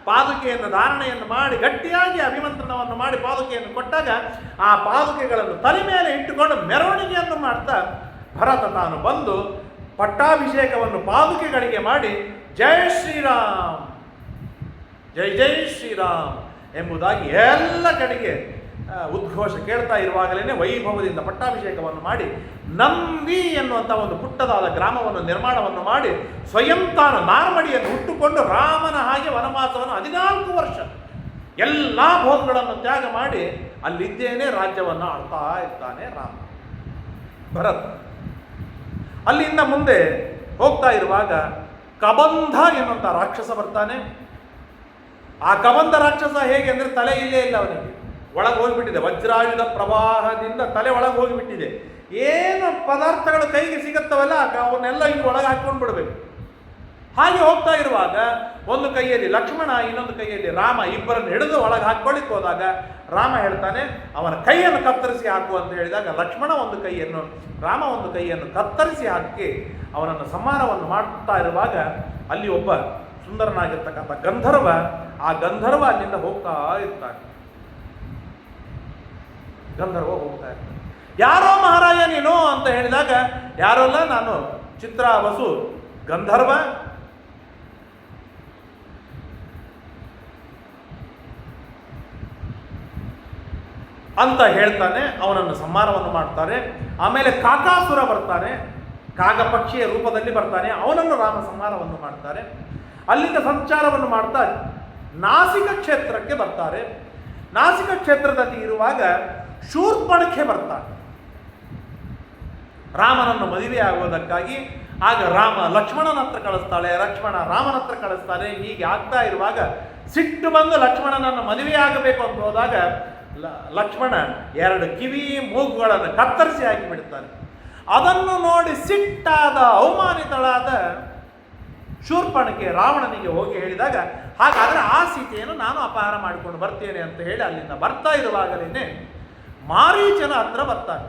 ಪಾದುಕೆಯನ್ನು ಧಾರಣೆಯನ್ನು ಮಾಡಿ ಗಟ್ಟಿಯಾಗಿ ಅಭಿಮಂತ್ರಣವನ್ನು ಮಾಡಿ ಪಾದುಕೆಯನ್ನು ಕೊಟ್ಟಾಗ ಆ ಪಾದುಕೆಗಳನ್ನು ತಲೆ ಮೇಲೆ ಇಟ್ಟುಕೊಂಡು ಮೆರವಣಿಗೆಯನ್ನು ಮಾಡ್ತಾ ಭರತ ತಾನು ಬಂದು ಪಟ್ಟಾಭಿಷೇಕವನ್ನು ಪಾದುಕೆಗಳಿಗೆ ಮಾಡಿ ಜೈ ಶ್ರೀರಾಮ್, ಜೈ ಜೈ ಶ್ರೀರಾಮ್ ಎಂಬುದಾಗಿ ಎಲ್ಲ ಕಡೆಗೆ ಉದ್ಘೋಷ ಕೇಳ್ತಾ ಇರುವಾಗಲೇ ವೈಭವದಿಂದ ಪಟ್ಟಾಭಿಷೇಕವನ್ನು ಮಾಡಿ ನಂಬಿ ಎನ್ನುವಂಥ ಒಂದು ಪುಟ್ಟದಾದ ಗ್ರಾಮವನ್ನು ನಿರ್ಮಾಣವನ್ನು ಮಾಡಿ ಸ್ವಯಂ ತಾನು ನಾರ್ಮಡಿಯನ್ನು ಹುಟ್ಟುಕೊಂಡು ರಾಮನ ಹಾಗೆ ವನವಾಸವನ್ನು ಹದಿನಾಲ್ಕು ವರ್ಷ ಎಲ್ಲ ಭೋಗಗಳನ್ನು ತ್ಯಾಗ ಮಾಡಿ ಅಲ್ಲಿದ್ದೇನೆ ರಾಜ್ಯವನ್ನು ಆಳ್ತಾ ಇರ್ತಾನೆ ರಾಮ. ಭರತ್. ಅಲ್ಲಿಂದ ಮುಂದೆ ಹೋಗ್ತಾ ಇರುವಾಗ ಕಬಂಧ ಎನ್ನುವಂಥ ರಾಕ್ಷಸ ಬರ್ತಾನೆ. ಆ ಕಬಂಧ ರಾಕ್ಷಸ ಹೇಗೆ ಅಂದರೆ ತಲೆ ಇಲ್ಲೇ ಇಲ್ಲ ಅವನಿಗೆ. ಒಳಗೆ ಹೋಗಿಬಿಟ್ಟಿದೆ. ವಜ್ರಾಯುಧ ಪ್ರವಾಹದಿಂದ ತಲೆ ಒಳಗೆ ಹೋಗಿಬಿಟ್ಟಿದೆ. ಏನು ಪದಾರ್ಥಗಳು ಕೈಗೆ ಸಿಗುತ್ತವಲ್ಲ ಅವನ್ನೆಲ್ಲ ಹಿಂಗೆ ಒಳಗೆ ಹಾಕ್ಕೊಂಡು ಬಿಡಬೇಕು. ಹಾಗೆ ಹೋಗ್ತಾ ಇರುವಾಗ, ಒಂದು ಕೈಯಲ್ಲಿ ಲಕ್ಷ್ಮಣ, ಇನ್ನೊಂದು ಕೈಯಲ್ಲಿ ರಾಮ, ಇಬ್ಬರನ್ನು ಹಿಡಿದು ಒಳಗೆ ಹಾಕ್ಕೊಳ್ಳಿಕ್ಕೆ ಹೋದಾಗ ರಾಮ ಹೇಳ್ತಾನೆ, ಅವನ ಕೈಯನ್ನು ಕತ್ತರಿಸಿ ಹಾಕು ಅಂತ ಹೇಳಿದಾಗ ಲಕ್ಷ್ಮಣ ಒಂದು ಕೈಯನ್ನು, ರಾಮ ಒಂದು ಕೈಯನ್ನು ಕತ್ತರಿಸಿ ಹಾಕಿ ಅವನನ್ನು ಸಂಹಾರವನ್ನು ಮಾಡ್ತಾ ಇರುವಾಗ ಅಲ್ಲಿ ಒಬ್ಬ ಸುಂದರನಾಗಿರ್ತಕ್ಕಂಥ ಗಂಧರ್ವ ಆ ಗಂಧರ್ವ ಅಲ್ಲಿಂದ ಹೋಗ್ತಾ ಇರ್ತಾನೆ. ಗಂಧರ್ವ ಹೋಗ್ತಾ ಇರ್ತಾನೆ. ಯಾರೋ ಮಹಾರಾಜ ನೀನು ಅಂತ ಹೇಳಿದಾಗ, ಯಾರಲ್ಲ ನಾನು? ಚಿತ್ರ, ವಸು, ಗಂಧರ್ವ? ಅಂತ ಹೇಳ್ತಾನೆ, ಅವನನ್ನು ಸಂಹಾರವನ್ನು ಮಾಡ್ತಾರೆ. ಆಮೇಲೆ ಕಾಕಾಸುರ ಬರ್ತಾನೆ, ಕಾಗಪಕ್ಷಿಯ ರೂಪದಲ್ಲಿ ಬರ್ತಾನೆ, ಅವನನ್ನು ರಾಮ ಸಂಹಾರವನ್ನು ಮಾಡ್ತಾರೆ. ಅಲ್ಲಿಂದ ಸಂಚಾರವನ್ನು ಮಾಡ್ತಾ ನಾಸಿಕ ಕ್ಷೇತ್ರಕ್ಕೆ ಬರ್ತಾರೆ. ನಾಸಿಕ ಕ್ಷೇತ್ರದಲ್ಲಿ ಇರುವಾಗ ಶೂರ್ಪಣಕ್ಕೆ ಬರ್ತಾನೆ. ರಾಮನನ್ನು ಮದುವೆ ಆಗುವುದಕ್ಕಾಗಿ, ಆಗ ರಾಮ ಲಕ್ಷ್ಮಣನ ಹತ್ರ ಕಳಿಸ್ತಾಳೆ, ಲಕ್ಷ್ಮಣ ರಾಮನ ಹತ್ರ ಕಳಿಸ್ತಾನೆ, ಹೀಗೆ ಆಗ್ತಾ ಇರುವಾಗ ಸಿಟ್ಟು ಬಂದು ಲಕ್ಷ್ಮಣನನ್ನು ಮದುವೆ ಆಗಬೇಕು ಅಂತ ಹೋದಾಗ ಲಕ್ಷ್ಮಣ ಎರಡು ಕಿವಿ ಮೂಗುಗಳನ್ನು ಕತ್ತರಿಸಿ ಹಾಕಿಬಿಡ್ತಾನೆ. ಅದನ್ನು ನೋಡಿ ಸಿಟ್ಟಾದ, ಅವಮಾನಿತಳಾದ ಶೂರ್ಪಣಕ್ಕೆ ರಾವಣನಿಗೆ ಹೋಗಿ ಹೇಳಿದಾಗ, ಹಾಗಾದರೆ ಆ ಸೀತೆಯನ್ನು ನಾನು ಅಪಹಾರ ಮಾಡಿಕೊಂಡು ಬರ್ತೇನೆ ಅಂತ ಹೇಳಿ ಅಲ್ಲಿಂದ ಬರ್ತಾ ಇರುವಾಗಲೇ ಮಾರೀಚನ ಹತ್ರ ಬರ್ತಾನೆ.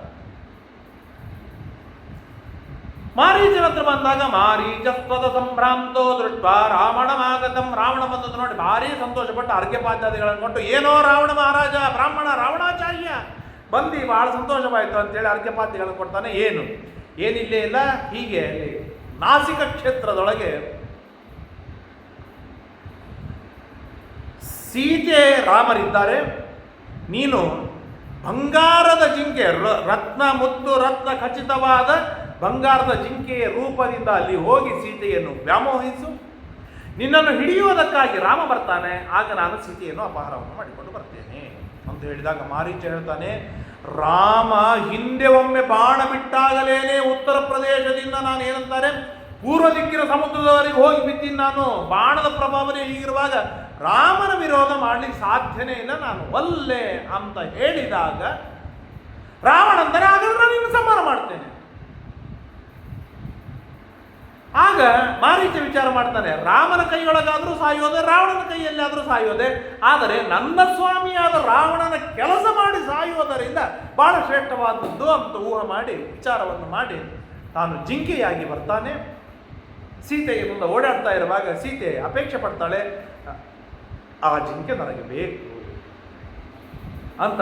ಮಾರೀಚನ ಹತ್ರ ಬಂದಾಗ ಮಾರೀಚತ್ವದ ಸಂಭ್ರಾಂತೋ ದೃಷ್ಟ ರಾವಣಮಾಗತಂ. ರಾವಣ ಬಂದದ್ದು ನೋಡಿ ಭಾರಿ ಸಂತೋಷಪಟ್ಟು ಅರ್ಘ್ಯಪಾದ್ಯಾದಿಗಳನ್ನು ಕೊಟ್ಟು, ಏನೋ ರಾವಣ ಮಹಾರಾಜ, ಬ್ರಾಹ್ಮಣ, ರಾವಣಾಚಾರ್ಯ, ಬಂದು ಬಹಳ ಸಂತೋಷವಾಯಿತು ಅಂತೇಳಿ ಅರ್ಘ್ಯಪಾದ್ಯಗಳನ್ನು ಕೊಡ್ತಾನೆ. ಏನು? ಏನಿಲ್ಲೇ ಇಲ್ಲ, ಹೀಗೆ ಅಲ್ಲಿ ನಾಸಿಕ ಕ್ಷೇತ್ರದೊಳಗೆ ಸೀತೆ ರಾಮರಿದ್ದಾರೆ. ನೀನು ಬಂಗಾರದ ಜಿಂಕೆ ರತ್ನ ಮುತ್ತು, ರತ್ನ ಖಚಿತವಾದ ಬಂಗಾರದ ಜಿಂಕೆಯ ರೂಪದಿಂದ ಅಲ್ಲಿ ಹೋಗಿ ಸೀತೆಯನ್ನು ವ್ಯಾಮೋಹಿಸು. ನಿನ್ನನ್ನು ಹಿಡಿಯುವುದಕ್ಕಾಗಿ ರಾಮ ಬರ್ತಾನೆ. ಆಗ ನಾನು ಸೀತೆಯನ್ನು ಅಪಹಾರವನ್ನು ಮಾಡಿಕೊಂಡು ಬರ್ತೇನೆ. ಅಂತ ಹೇಳಿದಾಗ ಮಾರೀಚ ಹೇಳ್ತಾನೆ, ರಾಮ, ಹಿಂದೆ ಒಮ್ಮೆ ಬಾಣ ಬಿಟ್ಟಾಗಲೇನೆ ಉತ್ತರ ಪ್ರದೇಶದಿಂದ ನಾನು ಏನಂತಾರೆ, ಪೂರ್ವ ದಿಕ್ಕಿನ ಸಮುದ್ರದವರೆಗೆ ಹೋಗಿ ಬಿದ್ದೀನಿ ನಾನು. ಬಾಣದ ಪ್ರಭಾವನೆ ಹೀಗಿರುವಾಗ ರಾಮನ ವಿರೋಧ ಮಾಡಲಿಕ್ಕೆ ಸಾಧ್ಯನೇ ಇಲ್ಲ, ನಾನು ಒಲ್ಲೆ ಅಂತ ಹೇಳಿದಾಗ ರಾವಣಂದರೆ ಅದನ್ನು ನಾನು ಇನ್ನು ಸಂಹಾರ ಮಾಡ್ತೇನೆ. ಆಗ ಮಾರೀಚ ವಿಚಾರ ಮಾಡ್ತಾನೆ, ರಾಮನ ಕೈಯೊಳಗಾದರೂ ಸಾಯೋದೆ, ರಾವಣನ ಕೈಯಲ್ಲಿ ಆದರೂ ಸಾಯೋದೆ. ಆದರೆ ನನ್ನ ಸ್ವಾಮಿಯಾದ ರಾವಣನ ಕೆಲಸ ಮಾಡಿ ಸಾಯುವುದರಿಂದ ಬಹಳ ಶ್ರೇಷ್ಠವಾದದ್ದು ಅಂತ ಊಹ ಮಾಡಿ, ವಿಚಾರವನ್ನು ಮಾಡಿ ತಾನು ಜಿಂಕೆಯಾಗಿ ಬರ್ತಾನೆ. ಸೀತೆಗೆ ಮುಂದೆ ಓಡಾಡ್ತಾ ಇರುವಾಗ ಸೀತೆ ಅಪೇಕ್ಷೆ ಪಡ್ತಾಳೆ, ಆ ಜಿಂಕೆ ನನಗೆ ಬೇಕು. ಅಂತ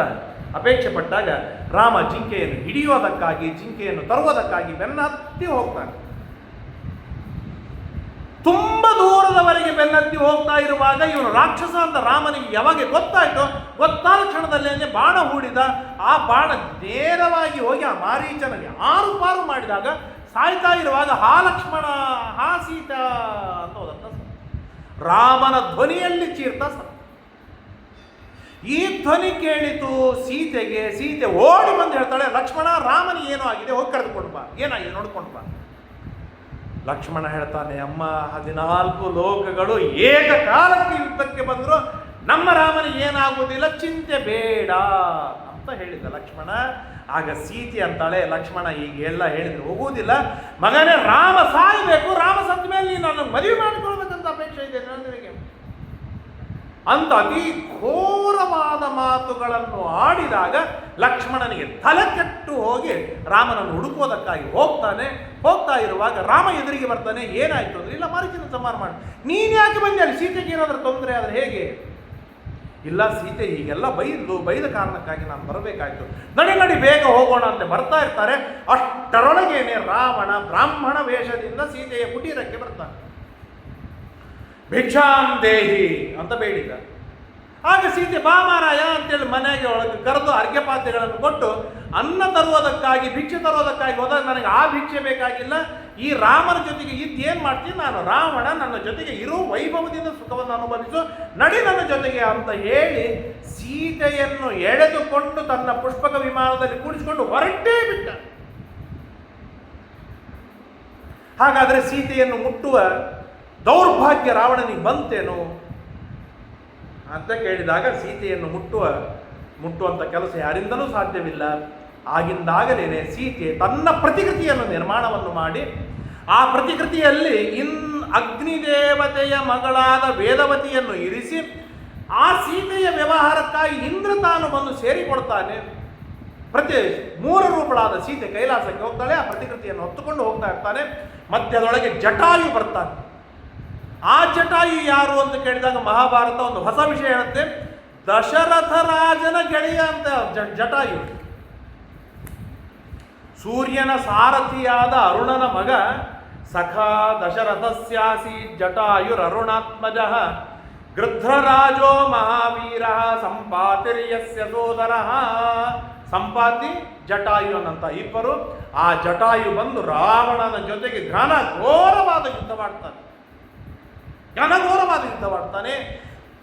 ಅಪೇಕ್ಷೆ ಪಟ್ಟಾಗ ರಾಮ ಜಿಂಕೆಯನ್ನು ಹಿಡಿಯೋದಕ್ಕಾಗಿ ಜಿಂಕೆಯನ್ನು ತರುವುದಕ್ಕಾಗಿ ಬೆನ್ನತ್ತಿ ಹೋಗ್ತಾನೆ. ತುಂಬ ದೂರದವರೆಗೆ ಬೆನ್ನತ್ತಿ ಹೋಗ್ತಾ ಇರುವಾಗ ಇವನು ರಾಕ್ಷಸ ಅಂತ ರಾಮನಿಗೆ ಯಾವಾಗ ಗೊತ್ತಾಯ್ತು, ಗೊತ್ತಾದ ಕ್ಷಣದಲ್ಲೇ ಬಾಣ ಹೂಡಿದ. ಆ ಬಾಣ ನೇರವಾಗಿ ಹೋಗಿ ಆ ಮಾರೀಚನಿಗೆ ಆರು ಪಾರು ಮಾಡಿದಾಗ ಸಾಯ್ತಾ ಇರುವಾಗ ಹಾ ಲಕ್ಷ್ಮಣ, ಹಾ ಸೀತಾ ಅಂತ ಹೋದಂತ ರಾಮನ ಧ್ವನಿಯಲ್ಲಿ ಚೀರ್ತಾ ಸತ್ತ ಈ ಧ್ವನಿ ಕೇಳಿತು ಸೀತೆಗೆ, ಸೀತೆ ಓಡಿ ಬಂದು ಹೇಳ್ತಾಳೆ, ಲಕ್ಷ್ಮಣ ರಾಮನಿಗೆ ಏನೋ ಆಗಿದೆ, ಹೋಗಿ ಕರೆದುಕೊಂಡು ಬಾ, ಏನಾಗಿದೆ ನೋಡ್ಕೊಂಡು ಬಾ. ಲಕ್ಷ್ಮಣ ಹೇಳ್ತಾನೆ, ಅಮ್ಮ, ಹದಿನಾಲ್ಕು ಲೋಕಗಳು ಏಕಕಾಲಕ್ಕೆ ಯುದ್ಧಕ್ಕೆ ಬಂದ್ರು ನಮ್ಮ ರಾಮನಿಗೆ ಏನಾಗುವುದಿಲ್ಲ, ಚಿಂತೆ ಬೇಡ ಅಂತ ಹೇಳಿದ ಲಕ್ಷ್ಮಣ. ಆಗ ಸೀತೆ ಅಂತಾಳೆ, ಲಕ್ಷ್ಮಣ ಈಗ ಎಲ್ಲ ಹೇಳಿದ್ರೆ ಹೋಗುವುದಿಲ್ಲ. ಮಗನೇ, ರಾಮ ಸಾಯಬೇಕು, ರಾಮ ಸತ್ತ ಮೇಲೆ ನೀನು ನನ್ನ ಮದುವೆ ಮಾಡಿಕೊಳ್ಬೇಕಂತ ಅಪೇಕ್ಷೆ ಇದೆ ನನಗೆ ಅಂತ ಅತಿ ಘೋರವಾದ ಮಾತುಗಳನ್ನು ಆಡಿದಾಗ ಲಕ್ಷ್ಮಣನಿಗೆ ತಲೆ ಕೆಟ್ಟು ಹೋಗಿ ರಾಮನನ್ನು ಹುಡುಕುವುದಕ್ಕಾಗಿ ಹೋಗ್ತಾನೆ. ಹೋಗ್ತಾ ಇರುವಾಗ ರಾಮ ಎದುರಿಗೆ ಬರ್ತಾನೆ. ಏನಾಯ್ತು ಅಂದ್ರೆ, ಇಲ್ಲ ಮಾರೀಚನ ಸಂಹಾರ ಮಾಡಿ. ನೀನು ಯಾಕೆ ಬಂದೆ ಅಲ್ಲಿ? ಸೀತೆಗೆ ಏನಾದ್ರೂ ತೊಂದರೆ ಆದ್ರೆ ಹೇಗೆ? ಇಲ್ಲ, ಸೀತೆ ಹೀಗೆಲ್ಲ ಬೈದು, ಬೈದ ಕಾರಣಕ್ಕಾಗಿ ನಾನು ಬರಬೇಕಾಯ್ತು. ನಡಿ ನಡಿ ಬೇಗ ಹೋಗೋಣ ಅಂತ ಬರ್ತಾ ಇರ್ತಾರೆ. ಅಷ್ಟರೊಳಗೇನೆ ರಾವಣ ಬ್ರಾಹ್ಮಣ ವೇಷದಿಂದ ಸೀತೆಯ ಕುಟೀರಕ್ಕೆ ಬರ್ತಾನೆ. ಭಿಕ್ಷಾಂ ದೇಹಿ ಅಂತ ಬೇಡಿದ. ಆಗ ಸೀತೆ, ಬಾ ಮಾರಾಯ ಅಂತೇಳಿ ಮನೆಗೆ ಒಳಗೆ ಕರೆದು ಅರ್ಘ್ಯಪಾದ್ಯಗಳನ್ನು ಕೊಟ್ಟು ಅನ್ನ ತರುವುದಕ್ಕಾಗಿ, ಭಿಕ್ಷೆ ತರುವುದಕ್ಕಾಗಿ ಹೋದಾಗ ನನಗೆ ಆ ಭಿಕ್ಷೆ ಬೇಕಾಗಿಲ್ಲ. ಈ ರಾಮನ ಜೊತೆಗೆ ಇದ್ದು ಏನು ಮಾಡ್ತೀನಿ? ನಾನು ರಾವಣ, ನನ್ನ ಜೊತೆಗೆ ಇರೋ, ವೈಭವದಿಂದ ಸುಖವನ್ನು ಅನುಭವಿಸು, ನಡಿ ನನ್ನ ಜೊತೆಗೆ ಅಂತ ಹೇಳಿ ಸೀತೆಯನ್ನು ಎಳೆದುಕೊಂಡು ತನ್ನ ಪುಷ್ಪಕ ವಿಮಾನದಲ್ಲಿ ಕೂಡಿಸಿಕೊಂಡು ಹೊರಟೇ ಬಿಟ್ಟ. ಹಾಗಾದರೆ ಸೀತೆಯನ್ನು ಮುಟ್ಟುವ ದೌರ್ಭಾಗ್ಯ ರಾವಣನಿಗೆ ಬಂತೇನು ಅಂತ ಕೇಳಿದಾಗ ಸೀತೆಯನ್ನು ಮುಟ್ಟುವ ಮುಟ್ಟುವಂಥ ಕೆಲಸ ಯಾರಿಂದಲೂ ಸಾಧ್ಯವಿಲ್ಲ. ಆಗಿಂದಾಗಲೇ ಸೀತೆ ತನ್ನ ಪ್ರತಿಕೃತಿಯನ್ನು ನಿರ್ಮಾಣವನ್ನು ಮಾಡಿ, ಆ ಪ್ರತಿಕೃತಿಯಲ್ಲಿ ಇನ್ ಅಗ್ನಿದೇವತೆಯ ಮಗಳಾದ ವೇದವತಿಯನ್ನು ಇರಿಸಿ, ಆ ಸೀತೆಯ ವ್ಯವಹಾರಕ್ಕಾಗಿ ಇಂದ್ರ ತಾನು ಬಂದು ಸೇರಿಕೊಡ್ತಾನೆ. ಪ್ರತಿ ಮೂರ ರೂಪಳಾದ ಸೀತೆ ಕೈಲಾಸಕ್ಕೆ ಹೋಗ್ತಾಳೆ, ಆ ಪ್ರತಿಕೃತಿಯನ್ನು ಹೊತ್ತುಕೊಂಡು ಹೋಗ್ತಾ ಇರ್ತಾನೆ. ಮಧ್ಯದೊಳಗೆ ಜಟಾಯು ಬರ್ತಾನೆ. ಆ ಜಟಾಯು ಯಾರು ಅಂತ ಕೇಳಿದಾಗ ಮಹಾಭಾರತ ಒಂದು ಹೊಸ ವಿಷಯ ಹೇಳುತ್ತೆ. ದಶರಥ ರಾಜನ ಗೆಳೆಯ ಅಂತ ಜಟಾಯು. ಸೂರ್ಯನ ಸಾರಥಿಯಾದ ಅರುಣನ ಮಗ ಸಖಾ ದಶರಥಸ್ಯಾಸಿ ಜಟಾಯುರರುಣಾತ್ಮಜ ಗೃಧ್ರರಾಜೋ ಮಹಾವೀರ ಸಂಪಾತಿರ್ಯಸ್ಯ ಸೋದರ. ಸಂಪಾತಿ, ಜಟಾಯು ಅನ್ನಂತ ಇಬ್ಬರು. ಆ ಜಟಾಯು ಬಂದು ರಾವಣನ ಜೊತೆಗೆ ಘನ ಘೋರವಾದ ಯುದ್ಧ ಮಾಡ್ತಾನೆ ಘನಘೋರವಾದ ಯುದ್ಧವಾಡ್ತಾನೆ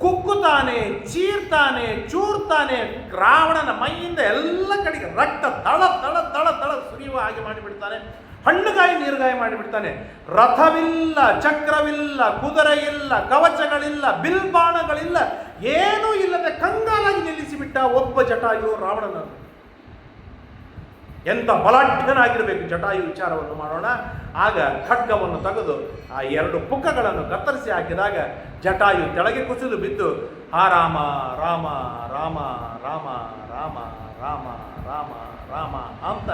ಕುಕ್ಕುತ್ತಾನೆ, ಚೀರ್ತಾನೆ, ಚೂರ್ತಾನೆ, ರಾವಣನ ಮೈಯಿಂದ ಎಲ್ಲ ಕಡೆಗೆ ರಕ್ತ ತಳ ತಳ ತಳ ತಳ ಸುರಿಯುವ ಹಾಗೆ ಮಾಡಿಬಿಡ್ತಾನೆ. ಹಣ್ಣುಗಾಯಿ, ನೀರುಗಾಯಿ ಮಾಡಿಬಿಡ್ತಾನೆ. ರಥವಿಲ್ಲ, ಚಕ್ರವಿಲ್ಲ ಕುದುರೆ ಇಲ್ಲ ಕವಚಗಳಿಲ್ಲ, ಬಿಲ್ಬಾಣಗಳಿಲ್ಲ, ಏನೂ ಇಲ್ಲದೆ ಕಂಗಾಲಾಗಿ ನಿಲ್ಲಿಸಿಬಿಟ್ಟ ಒಬ್ಬ ಜಟಾಯು ರಾವಣನನ್ನು. ಎಂಥ ಬಲಾಢ್ಯನಾಗಿರಬೇಕು ಜಟಾಯು ವಿಚಾರವನ್ನು ಮಾಡೋಣ. ಆಗ ಖಡ್ಗವನ್ನು ತೆಗೆದು ಆ ಎರಡು ಪುಕ್ಕಗಳನ್ನು ಕತ್ತರಿಸಿ ಹಾಕಿದಾಗ ಜಟಾಯು ಕೆಳಗೆ ಕುಸಿದು ಬಿದ್ದು ಆ ರಾಮ ರಾಮ ರಾಮ ರಾಮ ರಾಮ ರಾಮ ರಾಮ ರಾಮ ಅಂತ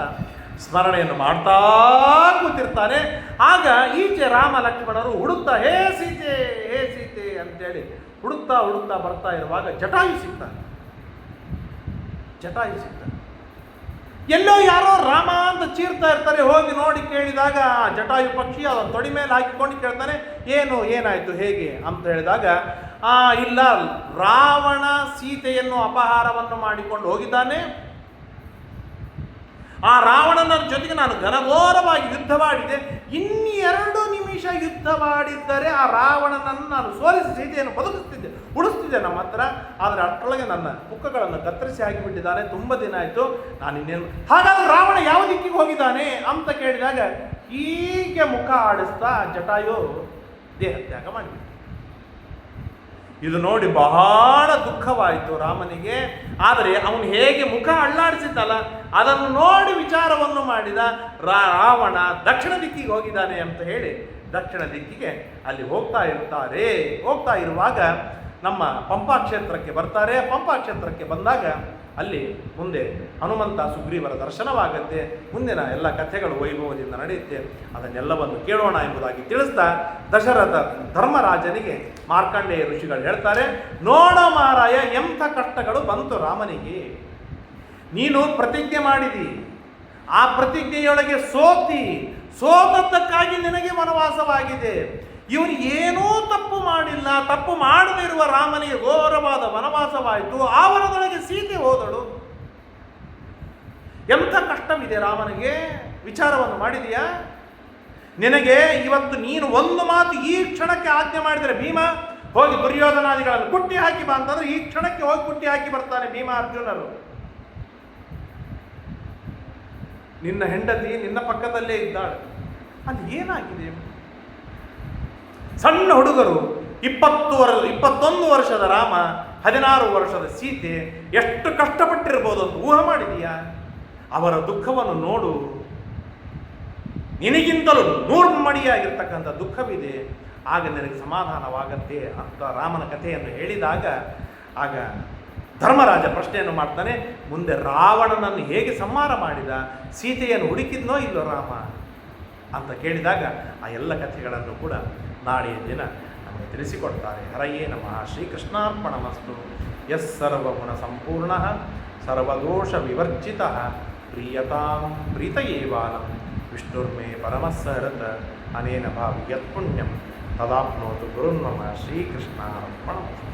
ಸ್ಮರಣೆಯನ್ನು ಮಾಡ್ತಾ ಕೂತಿರ್ತಾನೆ. ಆಗ ಈಚೆ ರಾಮ ಲಕ್ಷ್ಮಣರು ಹುಡುಕ್ತಾ, ಹೇ ಸೀತೆ ಹೇ ಸೀತೆ ಅಂತೇಳಿ ಹುಡುಕ್ತಾ ಹುಡುಕ್ತಾ ಬರ್ತಾ ಇರುವಾಗ ಜಟಾಯು ಸಿಗ್ತಾನೆ. ಜಟಾಯು ಸಿಗ್ತಾನೆ. ಎಲ್ಲೋ ಯಾರೋ ರಾಮ ಅಂತ ಚೀರ್ತಾ ಇರ್ತಾರೆ, ಹೋಗಿ ನೋಡಿ ಕೇಳಿದಾಗ ಆ ಜಟಾಯು ಪಕ್ಷಿ ಅದನ್ನ ತೊಡಿ ಮೇಲೆ ಹಾಕಿಕೊಂಡು ಕೇಳ್ತಾನೆ ಏನು, ಏನಾಯ್ತು, ಹೇಗೆ? ಅಂತ ಹೇಳಿದಾಗ, ಆ, ಇಲ್ಲ, ರಾವಣ ಸೀತೆಯನ್ನು ಅಪಹಾರವನ್ನು ಮಾಡಿಕೊಂಡು ಹೋಗಿದ್ದಾನೆ ಆ ರಾವಣನ ಜೊತೆಗೆ ನಾನು ಘನಘೋರವಾಗಿ ಯುದ್ಧವಾಡಿದೆ ಇನ್ನೆರಡು ನಿಮಿಷ ಯುದ್ಧವಾಡಿದ್ದರೆ ಆ ರಾವಣನನ್ನು ನಾನು ಸೋಲಿಸಿ ಸೀತೆಯನ್ನು ಬದುಕುತ್ತಿದ್ದೆ ಉಳಿಸ್ತಿದ್ದೆ ನಮ್ಮ ಹತ್ರ. ಆದರೆ ಅಷ್ಟರೊಳಗೆ ನನ್ನ ಮುಖಗಳನ್ನು ಕತ್ತರಿಸಿ ಹಾಕಿಬಿಟ್ಟಿದ್ದಾನೆ ತುಂಬ ದಿನ ಆಯಿತು. ನಾನು ಇನ್ನೇನು ಹಾಗಾದ್ರೆ ರಾವಣ ಯಾವ ದಿಕ್ಕಿಗೆ ಹೋಗಿದ್ದಾನೆ ಅಂತ ಕೇಳಿದಾಗ ಹೀಗೆ ಮುಖ ಆಡಿಸ್ತಾ ಜಟಾಯು ದೇಹ ತ್ಯಾಗ ಮಾಡಿಬಿಟ್ಟು ಇದು ನೋಡಿ ಬಹಳ ದುಃಖವಾಯಿತು ರಾಮನಿಗೆ. ಆದರೆ ಅವನು ಹೇಗೆ ಮುಖ ಅಳ್ಳಾಡಿಸಿದ್ದಲ್ಲ, ಅದನ್ನು ನೋಡಿ ವಿಚಾರವನ್ನು ಮಾಡಿದ ರಾವಣ ದಕ್ಷಿಣ ದಿಕ್ಕಿಗೆ ಹೋಗಿದ್ದಾನೆ ಅಂತ ಹೇಳಿ ದಕ್ಷಿಣ ದಿಕ್ಕಿಗೆ ಅಲ್ಲಿ ಹೋಗ್ತಾ ಇರ್ತಾರೆ. ಹೋಗ್ತಾ ಇರುವಾಗ ನಮ್ಮ ಪಂಪಾ ಕ್ಷೇತ್ರಕ್ಕೆ ಬರ್ತಾರೆ. ಪಂಪಾ ಕ್ಷೇತ್ರಕ್ಕೆ ಬಂದಾಗ ಅಲ್ಲಿ ಮುಂದೆ ಹನುಮಂತ ಸುಗ್ರೀವರ ದರ್ಶನವಾಗತ್ತೆ. ಮುಂದಿನ ಎಲ್ಲ ಕಥೆಗಳು ವೈಭವದಿಂದ ನಡೆಯುತ್ತೆ. ಅದನ್ನೆಲ್ಲವನ್ನು ಕೇಳೋಣ ಎಂಬುದಾಗಿ ತಿಳಿಸ್ತಾ ದಶರಥ ಧರ್ಮರಾಜನಿಗೆ ಮಾರ್ಕಂಡೇಯ ಋಷಿಗಳು ಹೇಳ್ತಾರೆ, ನೋಡ ಮಾರಾಯ, ಎಂಥ ಕಷ್ಟಗಳು ಬಂತು ರಾಮನಿಗೆ. ನೀನು ಪ್ರತಿಜ್ಞೆ ಮಾಡಿದಿ. ಆ ಪ್ರತಿಜ್ಞೆಯೊಳಗೆ ಸೋತಿ. ಸೋತದ್ದಕ್ಕಾಗಿ ನಿನಗೆ ವನವಾಸವಾಗಿದೆ. ಇವನು ಏನೂ ತಪ್ಪು ಮಾಡಿಲ್ಲ, ತಪ್ಪು ಮಾಡದಿರುವ ರಾಮನಿಗೆ ಘೋರವಾದ ವನವಾಸವಾಯಿತು ಆ ವನದೊಳಗೆ ಸೀತೆ ಹೋದಳು. ಎಂಥ ಕಷ್ಟವಿದೆ ರಾಮನಿಗೆ? ವಿಚಾರವನ್ನು ಮಾಡಿದೆಯಾ? ನಿನಗೆ ಇವತ್ತು ನೀನು ಒಂದು ಮಾತು ಈ ಕ್ಷಣಕ್ಕೆ ಆಜ್ಞೆ ಮಾಡಿದರೆ ಭೀಮ, ಹೋಗಿ ದುರ್ಯೋಧನಾದಿಗಳನ್ನು ಕುಟ್ಟಿ ಹಾಕಿ ಬಾ ಅಂತಂದ್ರೆ ಈ ಕ್ಷಣಕ್ಕೆ ಹೋಗಿ ಕುಟ್ಟಿ ಹಾಕಿ ಬರ್ತಾನೆ ಭೀಮ ಅರ್ಜುನರು. ನಿನ್ನ ಹೆಂಡತಿ ನಿನ್ನ ಪಕ್ಕದಲ್ಲೇ ಇದ್ದಾಳೆ. ಅಲ್ಲಿ ಏನಾಗಿದೆ? ಸಣ್ಣ ಹುಡುಗರು ಇಪ್ಪತ್ತು ವರ್ ಇಪ್ಪತ್ತೊಂದು ವರ್ಷದ ರಾಮ, ಹದಿನಾರು ವರ್ಷದ ಸೀತೆ ಎಷ್ಟು ಕಷ್ಟಪಟ್ಟಿರ್ಬೋದು ಅಂತ ಊಹ ಮಾಡಿದೀಯಾ? ಅವರ ದುಃಖವನ್ನು ನೋಡು. ನಿನಗಿಂತಲೂ ನೂರು ಮಡಿಯಾಗಿರ್ತಕ್ಕಂಥ ದುಃಖವಿದೆ. ಆಗ ನಿನಗೆ ಸಮಾಧಾನವಾಗತ್ತೆ ಅಂತ ರಾಮನ ಕಥೆಯನ್ನು ಹೇಳಿದಾಗ, ಆಗ ಧರ್ಮರಾಜ ಪ್ರಶ್ನೆಯನ್ನು ಮಾಡ್ತಾನೆ, ಮುಂದೆ ರಾವಣನನ್ನು ಹೇಗೆ ಸಂಹಾರ ಮಾಡಿದ? ಸೀತೆಯನ್ನು ಹುಡುಕಿದ್ನೋ ಇಲ್ಲೋ ರಾಮ? ಅಂತ ಕೇಳಿದಾಗ, ಆ ಎಲ್ಲ ಕಥೆಗಳನ್ನು ಕೂಡ ನಾಳೆಯ ದಿನ ನಮಗೆ ತಿಳಿಸಿಕೊಡ್ತಾರೆ. ಹರಯೇ ನಮಃ. ಶ್ರೀಕೃಷ್ಣಾರ್ಪಣಮಸ್ತು. ಎಸ್ ಸರ್ವಗುಣ ಸಂಪೂರ್ಣ, ಸರ್ವದೋಷ ವಿವರ್ಜಿತ, ಪ್ರೀಯತಾಂ ಪ್ರೀತಯೇವಾನಂ ವಿಷ್ಣುರ್ಮೇ ಪರಮಸ್ಸಹೃತ ಅನೇನ ಭಾವಿ ಯತ್ಪುಣ್ಯಂ ತದಾಪ್ನೋತು ಗುರುನ್ಮಮ ಶ್ರೀಕೃಷ್ಣಾರ್ಪಣಮಸ್ತು.